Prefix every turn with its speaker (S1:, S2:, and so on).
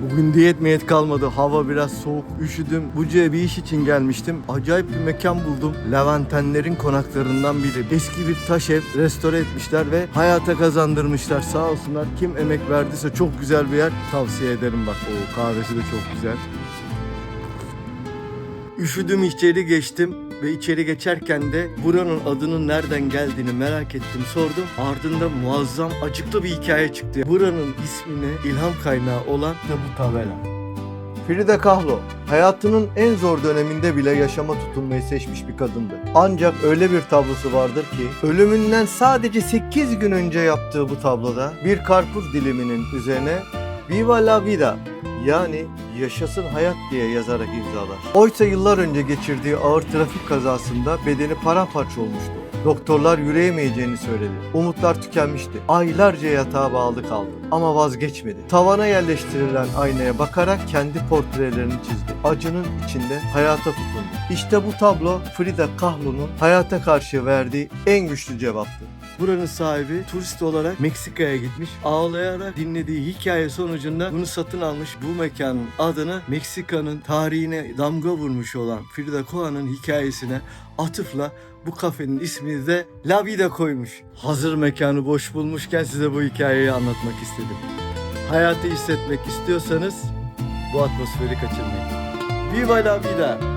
S1: Bugün diyet miyet kalmadı. Hava biraz soğuk. Üşüdüm. Buca'ya bir iş için gelmiştim. Acayip bir mekan buldum. Levantenlerin konaklarından biri. Eski bir taş ev restore etmişler ve hayata kazandırmışlar. Sağ olsunlar. Kim emek verdiyse çok güzel bir yer. Tavsiye ederim bak. O kahvesi de çok güzel. Üşüdüm içeri geçtim ve içeri geçerken de buranın adının nereden geldiğini merak ettim sordum. Ardında muazzam acıklı bir hikaye çıktı. Buranın ismine ilham kaynağı olan da bu tabela. Frida Kahlo hayatının en zor döneminde bile yaşama tutunmayı seçmiş bir kadındı. Ancak öyle bir tablosu vardır ki ölümünden sadece 8 gün önce yaptığı bu tabloda bir karpuz diliminin üzerine Viva la vida yani yaşasın hayat diye yazarak imzalar. Oysa yıllar önce geçirdiği ağır trafik kazasında bedeni paramparça olmuştu. Doktorlar yürüyemeyeceğini söyledi. Umutlar tükenmişti. Aylarca yatağa bağlı kaldı. Ama vazgeçmedi. Tavana yerleştirilen aynaya bakarak kendi portrelerini çizdi. Acının içinde hayata tutundu. İşte bu tablo Frida Kahlo'nun hayata karşı verdiği en güçlü cevaptı. Buranın sahibi turist olarak Meksika'ya gitmiş. Ağlayarak dinlediği hikaye sonucunda bunu satın almış. Bu mekanın adını Meksika'nın tarihine damga vurmuş olan Frida Kahlo'nun hikayesine atıfla bu kafenin ismini de La Vida koymuş. Hazır mekanı boş bulmuşken size bu hikayeyi anlatmak istedim. Hayatı hissetmek istiyorsanız bu atmosferi kaçırmayın. Viva la vida!